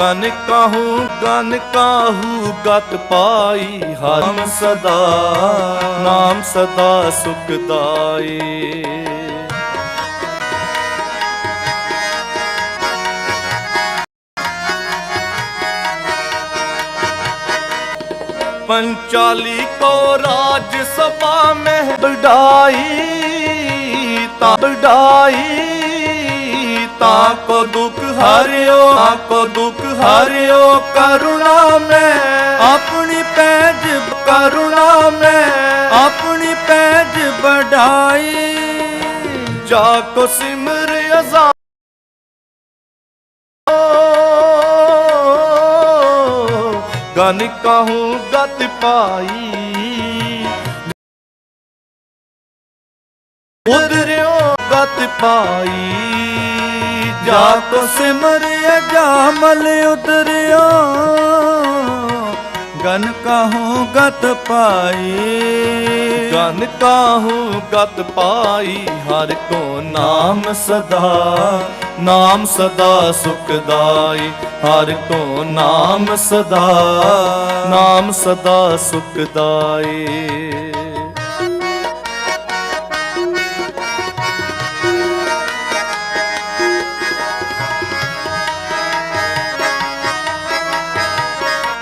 Gun ਕਾਹੂ gun ਕਾਹੂ ਗਤ ਪਾਈ ਹਰਿ ਸਦਾ ਨਾਮ ਸਦਾ ਸੁਖਦਾਈ पंचाली को राज सभा में बढ़ाई ता बढ़ाई ਤਾ ਕੋ ਦੁਖ ਹਾਰਿਓ ਤਾ ਕੋ ਦੁਖ ਹਾਰਿਓ, ਕਰੁਣਾ ਮੈਂ। ਆਪਣੀ ਪੈਜ, ਕਰੁਣਾ ਮੈਂ। ਆਪਣੀ ਪੈਜ ਵਡਾਈ। ਜਾ ਕੋ ਸਿਮਰ ਅਜ਼ਾ ਗਨ ਕਹੂੰ ਗਤ ਪਾਈ। ਉਦਰਿਓ ਗਤ ਪਾਈ। ਜਾ ਕੋ ਸਿਮਰਿਆ ਜਾਮਲ ਉਤਰਿਆ। ਗਨ ਕਾਹੂ ਗਤ ਪਾਈ? ਗਨ ਕਾਹੂ ਗਤ ਪਾਈ? ਹਰ ਕੋ ਨਾਮ ਸਦਾ ਨਾਮ ਸਦਾ ਸੁਖਦਾਈ ਹਰ ਕੋ ਨਾਮ ਸਦਾ ਨਾਮ ਸਦਾ ਸੁਖਦਾਈ